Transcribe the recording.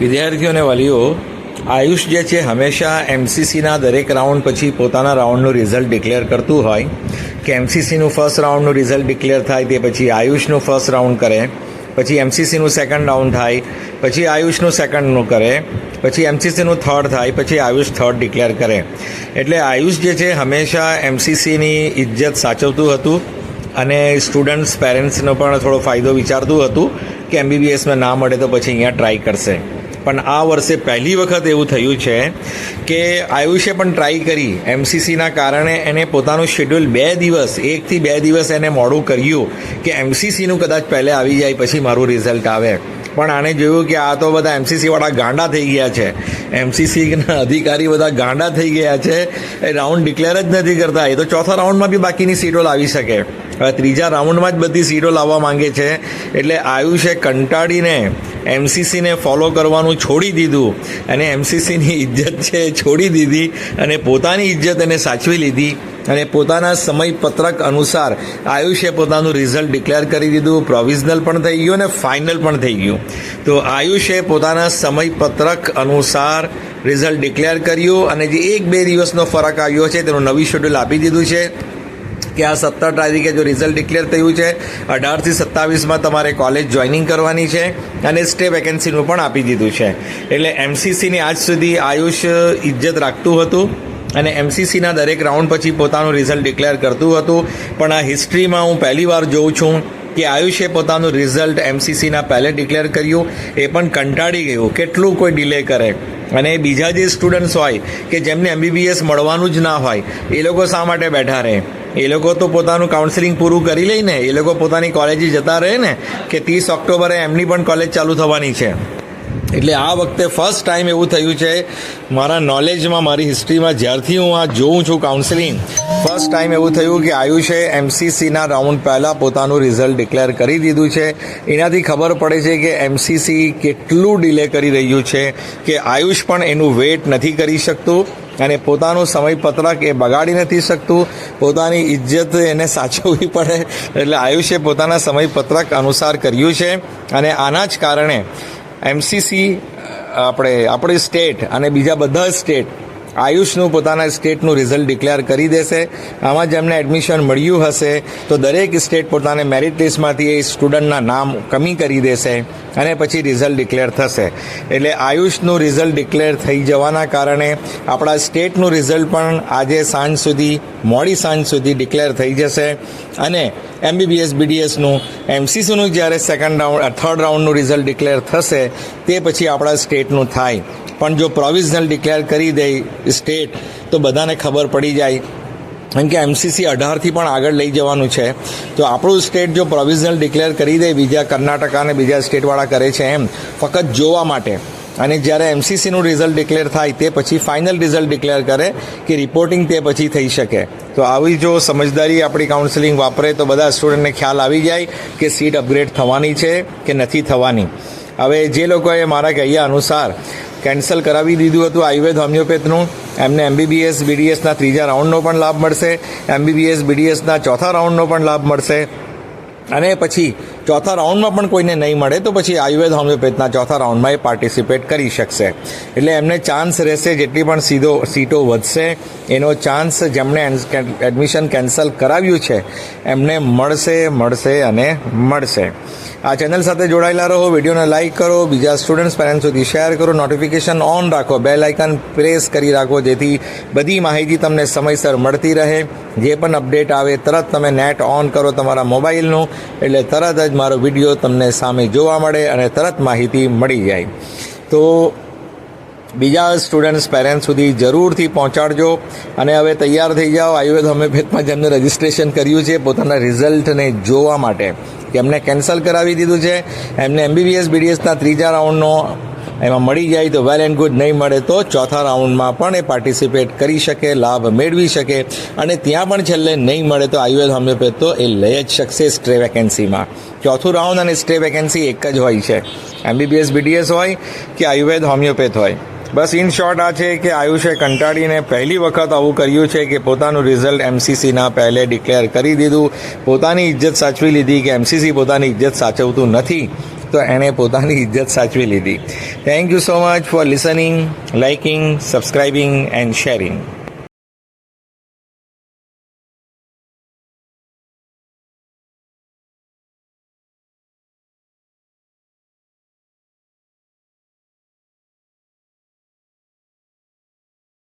વિદ્યાર્થીઓ અને વાલીઓ, આયુષ જે છે હંમેશા એમસીસીના દરેક રાઉન્ડ પછી પોતાના રાઉન્ડનું રિઝલ્ટ ડિક્લેર કરતું હોય કે એમસીસીનું ફર્સ્ટ રાઉન્ડનું રિઝલ્ટ ડિક્લેર થાય તે પછી આયુષનું ફર્સ્ટ રાઉન્ડ કરે, પછી એમસીસીનું સેકન્ડ રાઉન્ડ થાય, પછી આયુષનું સેકન્ડનું કરે, પછી એમસીસીનું થર્ડ થાય, પછી આયુષ થર્ડ ડિક્લેર કરે. એટલે આયુષ જે છે હંમેશા એમસીસીની ઇજ્જત સાચવતું હતું અને સ્ટુડન્ટ્સ પેરેન્ટ્સનો પણ થોડો ફાયદો વિચારતું હતું કે એમબીબીએસમાં ના મળે તો પછી અહીંયા ટ્રાય કરશે. પણ આ વર્ષે પહેલી વખત એવું થયું છે કે આયુષે પણ ટ્રાય કરી એમસીસીના કારણે એને પોતાનું શેડ્યુલ બે દિવસ, એકથી બે દિવસ એને મોડું કર્યું કે એમસીસીનું કદાચ પહેલે આવી જાય, પછી મારું રિઝલ્ટ આવે. પણ આણે જોયું કે આ તો બધા એમસીસી વાળા ગાંડા થઈ ગયા છે. એમસીસીના અધિકારી બધા ગાંડા થઈ ગયા છે. એ રાઉન્ડ ડિક્લેર જ નથી કરતા. એ તો ચોથા રાઉન્ડમાં બી બાકીની સીટો લાવી શકે. હવે ત્રીજા રાઉન્ડમાં જ બધી સીટો લાવવા માંગે છે. એટલે આયુષે કંટાળીને એમસીસીને ફોલો કરવાનું છોડી દીધું અને એમસીસીની ઇજ્જત છે એ છોડી દીધી અને પોતાની ઇજ્જત એને સાચવી લીધી. અને પોતાના સમયપત્રક અનુસાર આયુષે પોતાનું રિઝલ્ટ ડિક્લેર કરી દીધું, પ્રોવિઝનલ પણ થઈ ગયું અને ફાઇનલ પણ થઈ ગયું. તો આયુષે પોતાના સમયપત્રક અનુસાર રિઝલ્ટ ડિક્લેર કર્યું અને જે એક બે દિવસનો ફરક આવ્યો છે, તેનું નવી શેડ્યુલ આપી દીધું છે કે આ સત્તર તારીખે જો રિઝલ્ટ ડિક્લેર થયું છે, અઢારથી સત્તાવીસમાં તમારે કોલેજ જોઈનિંગ કરવાની છે અને સ્ટે વેકેન્સીનું પણ આપી દીધું છે. એટલે એમસીસીની આજ સુધી આયુષ ઇજ્જત રાખતું હતું. અને એમસીસીના દરેક રાઉન્ડ પછી પોતાનું રિઝલ્ટ ડિક્લેર કરતું હતું. પણ આ હિસ્ટ્રીમાં હું પહેલી વાર જોઉં છું કે આયુષે પોતાનું રિઝલ્ટ એમસીસીના પહેલે ડિક્લેર કર્યું. એ પણ કંટાળી ગયું. કેટલું કોઈ ડિલે કરે. અને બીજા જે સ્ટુડન્ટ્સ હોય કે જેમને એમબીબીએસ મળવાનું જ ના હોય, એ લોકો શા માટે બેઠા રહે? એ લોકો તો પોતાનું કાઉન્સેલિંગ પૂરું કરી લઈને, એ લોકો પોતાની કોલેજે જતા રહે ને, કે ત્રીસ ઓક્ટોબરે એમની પણ કોલેજ ચાલુ થવાની છે. એટલે આ વખતે ફર્સ્ટ ટાઈમ એવું થયું છે. મારા નોલેજમાં મારી હિસ્ટ્રીમાં જ્યારથી હું આ જોઉં છું કાઉન્સેલિંગ ફર્સ્ટ ટાઈમ એવું થયું કે આયુષે એમસીસીના રાઉન્ડ પહેલાં પોતાનું રિઝલ્ટ ડિક્લેર કરી દીધું છે. એનાથી ખબર પડે છે કે એમસીસી કેટલું ડિલે કરી રહ્યું છે કે આયુષ પણ એનું વેઇટ નથી કરી શકતું અને પોતાનું સમયપત્રક એ બગાડી નથી શકતું. પોતાની ઇજ્જત એને સાચવવી પડે. એટલે આયુષે પોતાના સમયપત્રક અનુસાર કર્યું છે અને આના જ કારણે એમસીસી આપણે આપણી સ્ટેટ અને બીજા બધા સ્ટેટ આયુષનું પોતાના સ્ટેટનું રિઝલ્ટ ડિક્લેર કરી દેશે. આમાં જેમને એડમિશન મળ્યું હશે, તો દરેક સ્ટેટ પોતાને મેરિટ લિસ્ટમાંથી એ સ્ટુડન્ટના નામ કમી કરી દેશે અને પછી રિઝલ્ટ ડિક્લેર થશે. એટલે આયુષનું રિઝલ્ટ ડિક્લેર થઈ જવાના કારણે આપણા સ્ટેટનું રિઝલ્ટ પણ આજે સાંજ સુધી, મોડી સાંજ સુધી ડિક્લેર થઈ જશે. અને એમબીબીએસ, બીડીએસનું, એમસીસીનું જ્યારે સેકન્ડ રાઉન્ડ થર્ડ રાઉન્ડનું રિઝલ્ટ ડિક્લેર થશે, તે પછી આપણા સ્ટેટનું થાય. પણ જો પ્રોવિઝનલ ડિક્લેર કરી દે સ્ટેટ, તો બધાને ખબર પડી જાય. કેમ કે એમસીસી અઢારથી પણ આગળ લઈ જવાનું છે. તો આપણું સ્ટેટ જો પ્રોવિઝનલ ડિક્લેર કરી દે, બીજા કર્ણાટક અને બીજા સ્ટેટવાળા કરે છે એમ, ફક્ત જોવા માટે. અને જ્યારે એમસીસીનું રિઝલ્ટ ડિક્લેર થાય, તે પછી ફાઇનલ રિઝલ્ટ ડિક્લેર કરે કે રિપોર્ટિંગ તે પછી થઈ શકે. તો આવી જો સમજદારી આપણી કાઉન્સિલિંગ વાપરે, તો બધા સ્ટુડન્ટને ખ્યાલ આવી જાય કે સીટ અપગ્રેડ થવાની છે કે નથી થવાની. હવે જે લોકોએ મારા કહ્યા અનુસાર કેન્સલ કરાવી દીધું હતું આયુર્વેદ હોમિયોપેથનું. એમને એમબીબીએસ, બીડીએસના ત્રીજા રાઉન્ડનો પણ લાભ મળશે. એમબીબીએસ, બીડીએસના ચોથા રાઉન્ડનો પણ લાભ મળશે. અને પછી ચોથા રાઉન્ડમાં પણ કોઈને નહીં મળે તો પછી આયુર્વેદ હોમિયોપેથના ચોથા રાઉન્ડમાં એ પાર્ટિસિપેટ કરી શકશે. એટલે એમને ચાન્સ રહેશે જેટલી પણ સીધો સીટો વધશે, એનો ચાન્સ જેમણે એડમિશન કેન્સલ કરાવ્યું છે, એમને મળશે મળશે અને મળશે. આ ચેનલ સાથે જોડાયેલા રહો, વિડીયોને લાઇક કરો, બીજા સ્ટુડન્ટ્સ પેરેન્ટ્સ સુધી શેર કરો નોટિફિકેશન ઓન રાખો બેલ આઇકન પ્રેસ કરી રાખો, જેથી બધી માહિતી તમને સમયસર મળતી રહે. જે પણ અપડેટ આવે, તરત તમે નેટ ઓન કરો તમારા મોબાઈલનું એટલે તરત જ મારો વીડિયો તમને સામે જોવા મળે અને તરત માહિતી મળી જાય. તો બીજા સ્ટુડન્ટ્સ પેરેન્ટ્સ સુધી જરૂરથી પહોંચાડજો અને હવે તૈયાર થઈ જાઓ. આયુર્વેદ હોમિયોપેથમાં જેમને રજિસ્ટ્રેશન કર્યું છે, પોતાના રિઝલ્ટને જોવા માટે. એમને કેન્સલ કરાવી દીધું છે. એમને એમબીબીએસ બીડીએસના ત્રીજા રાઉન્ડનો એમાં મળી જાય તો વેલ એન્ડ ગુડ, નહીં મળે તો ચોથા રાઉન્ડમાં પણ એ પાર્ટિસિપેટ કરી શકે, લાભ મેળવી શકે અને ત્યાં પણ છેલ્લે નહીં મળે તો આયુર્વેદ હોમિયોપેથ તો એ લઈ જ શકશે સ્ટ્રે વેકેન્સીમાં. ચોથું રાઉન્ડ અને સ્ટ્રે વેકેન્સી એક જ હોય છે. એમબીબીએસ, બીડીએસ હોય કે આયુર્વેદ હોમિયોપેથ હોય. બસ ઇન શોર્ટ આ છે કે આયુષે કંટાળીને પહેલી વખત આવું કર્યું છે કે પોતાનું રિઝલ્ટ એમસીસીના પહેલે ડિક્લેર કરી દીધું. પોતાની ઇજ્જત સાચવી લીધી કે એમસીસી પોતાની ઇજ્જત સાચવતું નથી. તો એણે પોતાની ઇજ્જત સાચવી લીધી. Thank you so much for listening liking subscribing and sharing